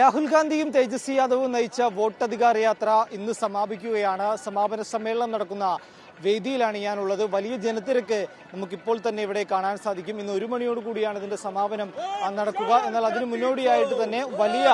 രാഹുൽ ഗാന്ധിയും തേജസ്വി യാദവും നയിച്ച വോട്ടധികാര യാത്ര ഇന്ന് സമാപിക്കുകയാണ്. സമാപന സമ്മേളനം നടക്കുന്ന വേദിയിലാണ് ഞാനുള്ളത്. വലിയ ജനത്തിരക്ക് നമുക്കിപ്പോൾ തന്നെ ഇവിടെ കാണാൻ സാധിക്കും. ഇന്ന് ഒരു മണിയോട് കൂടിയാണ് ഇതിന്റെ സമാപനം നടക്കുക. എന്നാൽ അതിന് മുന്നോടിയായിട്ട് തന്നെ വലിയ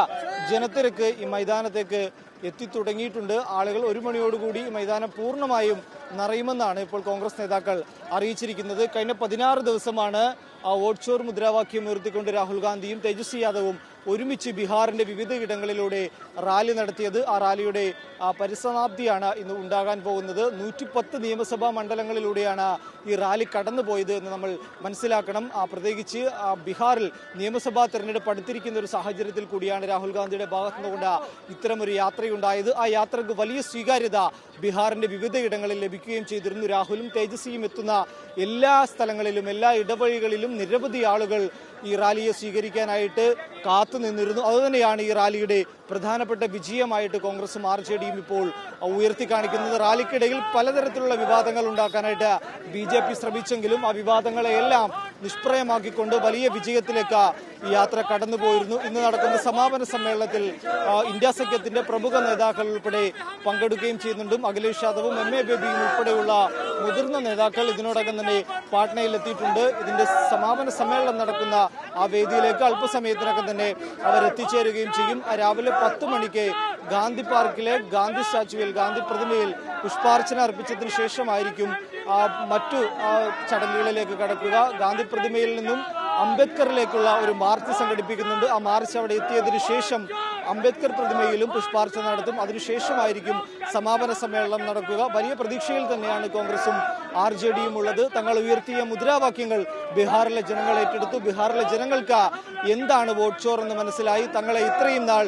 ജനത്തിരക്ക് ഈ മൈതാനത്തേക്ക് എത്തിത്തുടങ്ങിയിട്ടുണ്ട് ആളുകൾ ഒരു മണിയോടുകൂടി ഈ മൈതാനം പൂർണമായും നിറയുമെന്നാണ് ഇപ്പോൾ കോൺഗ്രസ് നേതാക്കൾ അറിയിച്ചിരിക്കുന്നത്. കഴിഞ്ഞ പതിനാറ് ദിവസമാണ് ആ വോട്ട് ചോർ മുദ്രാവാക്യം ഉയർത്തിക്കൊണ്ട് രാഹുൽ ഗാന്ധിയും തേജസ്വി യാദവും ഒരുമിച്ച് ബീഹാറിന്റെ വിവിധ ഇടങ്ങളിലൂടെ റാലി നടത്തിയത്. ആ റാലിയുടെ പരിസമാപ്തിയാണ് ഇന്ന് ഉണ്ടാകാൻ പോകുന്നത്. നൂറ്റിപ്പത്ത് നിയമസഭാ മണ്ഡലങ്ങളിലൂടെയാണ് ഈ റാലി കടന്നുപോയത് എന്ന് നമ്മൾ മനസ്സിലാക്കണം. പ്രത്യേകിച്ച് ബീഹാറിൽ നിയമസഭാ തെരഞ്ഞെടുപ്പ് അടുത്തിരിക്കുന്ന ഒരു സാഹചര്യത്തിൽ കൂടിയാണ് രാഹുൽ ഗാന്ധിയുടെ ഭാഗത്തു നിന്നുകൊണ്ട് ഇത്തരമൊരു യാത്രയുണ്ടായത്. ആ യാത്രയ്ക്ക് വലിയ സ്വീകാര്യത ബീഹാറിന്റെ വിവിധ ഇടങ്ങളിൽ ലഭിക്കുകയും ചെയ്തിരുന്നു. രാഹുലും തേജസ്വിയും എത്തുന്ന എല്ലാ സ്ഥലങ്ങളിലും എല്ലാ ഇടവഴികളിലും നിരവധി ആളുകൾ ഈ റാലിയെ സ്വീകരിക്കാനായിട്ട് കാത്തു നിന്നിരുന്നു. അതുതന്നെയാണ് ഈ റാലിയുടെ പ്രധാനപ്പെട്ട വിജയമായിട്ട് കോൺഗ്രസും ആർ ജെ ഡിയും ഇപ്പോൾ ഉയർത്തി കാണിക്കുന്നത്. റാലിക്കിടയിൽ പലതരത്തിലുള്ള വിവാദങ്ങൾ ഉണ്ടാക്കാനായിട്ട് ബി ജെ പി ശ്രമിച്ചെങ്കിലും ആ വിവാദങ്ങളെയെല്ലാം നിഷ്പ്രയമാക്കിക്കൊണ്ട് വലിയ വിജയത്തിലേക്ക് യാത്ര കടന്നുപോയിരുന്നു. ഇന്ന് നടക്കുന്ന സമാപന സമ്മേളനത്തിൽ ഇന്ത്യ സഖ്യത്തിന്റെ പ്രമുഖ നേതാക്കൾ ഉൾപ്പെടെ പങ്കെടുക്കുകയും ചെയ്യുന്നുണ്ട്. അഖിലേഷ് യാദവും എം എ ബേബിയും ഉൾപ്പെടെയുള്ള മുതിർന്ന നേതാക്കൾ ഇതിനോടകം തന്നെ പാട്നയിൽ എത്തിയിട്ടുണ്ട്. ഇതിന്റെ സമാപന സമ്മേളനം നടക്കുന്ന ആ വേദിയിലേക്ക് അല്പസമയത്തിനകം തന്നെ അവർ എത്തിച്ചേരുകയും ചെയ്യും. രാവിലെ പത്ത് മണിക്ക് ഗാന്ധി പാർക്കിലെ ഗാന്ധി സ്റ്റാച്ചുവിൽ ഗാന്ധി പ്രതിമയിൽ പുഷ്പാർച്ചന അർപ്പിച്ചതിന് ശേഷമായിരിക്കും ആ, മറ്റു ചടങ്ങുകളിലേക്ക് കടക്കുക. ഗാന്ധി പ്രതിമയിൽ നിന്നും അംബേദ്കറിലേക്കുള്ള ഒരു മാർച്ച് സംഘടിപ്പിക്കുന്നുണ്ട്. ആ മാർച്ച് അവിടെ എത്തിയതിനു ശേഷം അംബേദ്കർ പ്രതിമയിലും പുഷ്പാർച്ചന നടത്തും. അതിനുശേഷമായിരിക്കും സമാപന സമ്മേളനം നടക്കുക. വലിയ പ്രതീക്ഷയിൽ തന്നെയാണ് കോൺഗ്രസും ആർ ജെ ഡിയും ഉള്ളത്. തങ്ങൾ ഉയർത്തിയ മുദ്രാവാക്യങ്ങൾ ബീഹാറിലെ ജനങ്ങൾ ഏറ്റെടുത്തു. ബീഹാറിലെ ജനങ്ങൾക്ക് എന്താണ് വോട്ട് ചോർ എന്ന് മനസ്സിലായി. തങ്ങളെ ഇത്രയും നാൾ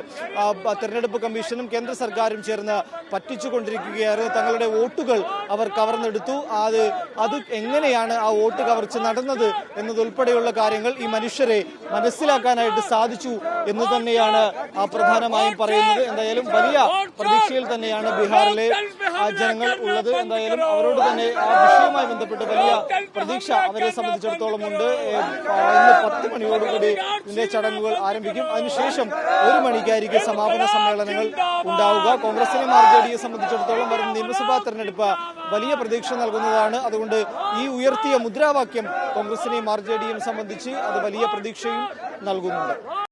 തെരഞ്ഞെടുപ്പ് കമ്മീഷനും കേന്ദ്ര സർക്കാരും ചേർന്ന് പറ്റിച്ചുകൊണ്ടിരിക്കുകയായിരുന്നു. തങ്ങളുടെ വോട്ടുകൾ അവർ കവർന്നെടുത്തു. അത് അത് എങ്ങനെയാണ് ആ വോട്ട് കവർച്ച നടന്നത് എന്നതുൾപ്പെടെയുള്ള കാര്യങ്ങൾ ഈ മനുഷ്യരെ മനസ്സിലാക്കാനായിട്ട് സാധിച്ചു എന്ന് തന്നെയാണ് ആ പ്രധാനമായും പറയുന്നത് എന്തായാലും വലിയ പ്രതീക്ഷയിൽ തന്നെയാണ് ബീഹാറിലെ ജനങ്ങൾ ഉള്ളത്. എന്തായാലും അവരോട് തന്നെ ആ വിഷയവുമായി ബന്ധപ്പെട്ട് വലിയ പ്രതീക്ഷ അവരെ സംബന്ധിച്ചിടത്തോളം ഉണ്ട് ഇന്ന് പത്ത് മണിയോടുകൂടി ഇതിന്റെ ചടങ്ങുകൾ ആരംഭിക്കും. അതിനുശേഷം ഒരു മണിക്കായിരിക്കും സമാപന സമ്മേളനങ്ങൾ ഉണ്ടാവുക. കോൺഗ്രസിനെ ആർ ജെ ഡിയെ സംബന്ധിച്ചിടത്തോളം വരുന്ന നിയമസഭാ തെരഞ്ഞെടുപ്പ് വലിയ പ്രതീക്ഷ നൽകുന്നതാണ്. അതുകൊണ്ട് ഈ ഉയർത്തിയ മുദ്രാവാക്യം കോൺഗ്രസിനെയും ആർ ജെ ഡിയും സംബന്ധിച്ച് അത് വലിയ പ്രതീക്ഷയും നൽകുന്നുണ്ട്.